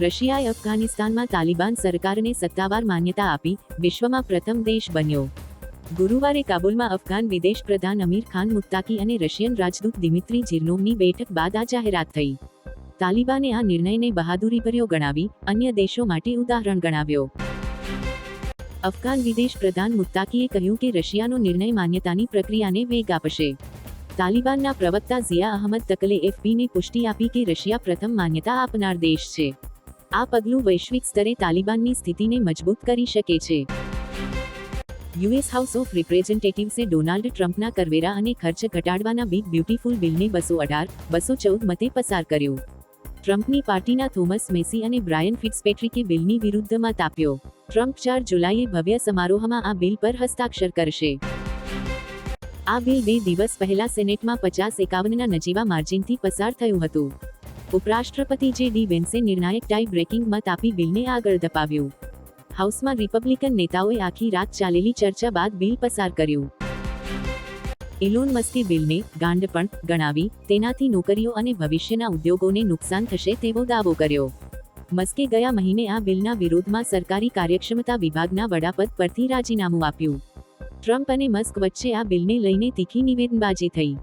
રશિયાએ અફઘાનિસ્તાનમાં તાલિબાન સરકારને સત્તાવાર માન્યતા આપી, વિશ્વમાં પ્રથમ દેશ બન્યો. ગુરુવારે કાબુલમાં અફઘાન વિદેશ પ્રધાન અમીર ખાન મુત્તાકી અને રશિયન રાજદૂત દિમિત્રી જીર્નોવની બેઠક બાદ આ જાહેરાત થઈ. તાલિબાને આ નિર્ણયને બહાદુરીભર્યો ગણાવી, અન્ય દેશો માટે ઉદાહરણ ગણાવ્યો. અફઘાન વિદેશ પ્રધાન મુત્તાકીએ કહ્યું કે રશિયાનો નિર્ણય માન્યતાની પ્રક્રિયાને વેગ આપશે. તાલિબાનના પ્રવક્તા ઝિયા અહમદ તકલે એફપીને પુષ્ટિ આપી કે રશિયા પ્રથમ માન્યતા આપનાર દેશ છે. આ પગલું વૈશ્વિક સ્તરે તાલિબાનની સ્થિતિને મજબૂત કરી શકે છે. યુએસ હાઉસ ઓફ રિપ્રેઝેન્ટેટિવ્સે ડોનાલ્ડ ટ્રમ્પના કરવેરા અને ખર્ચ ઘટાડવાના બિગ બ્યુટીફુલ બિલને બસો અઢાર, બસો ચૌદ મતે પસાર કર્યું. ટ્રમ્પની પાર્ટીના થોમસ મેસી અને બ્રાયન ફિટ્સપેટ્રિકે બિલની વિરુદ્ધ મત આપ્યો ટ્રમ્પ ચાર જુલાઈએ ભવ્ય સમારોહમાં આ બિલ પર હસ્તાક્ષર કરશે. આ બિલ બે દિવસ પહેલા સેનેટમાં પચાસ એકાવનના નજીવા માર્જિનથી પસાર થયું હતું. ઉપરાષ્ટ્રપતિ જે ડી વેન્સે નિર્ણાયક ટાઈ બ્રેકિંગ મત આપી બિલને આગળ ધપાવ્યું. હાઉસમાં રિપબ્લિકન નેતાઓએ આખી રાત ચાલેલી ચર્ચા બાદ બિલ પસાર કર્યું. ઇલોન મસ્કે બિલને ગાંડપણ ગણાવી, તેનાથી નોકરીઓ અને ભવિષ્યના ઉદ્યોગોને નુકસાન થશે તેવો દાવો કર્યો. મસ્કે ગયા મહિને આ બિલના વિરોધમાં સરકારી કાર્યક્ષમતા વિભાગના વડાપદ પરથી રાજીનામું આપ્યું. ટ્રમ્પ અને મસ્ક વચ્ચે આ બિલને લઈને તીખી નિવેદનબાજી થઈ.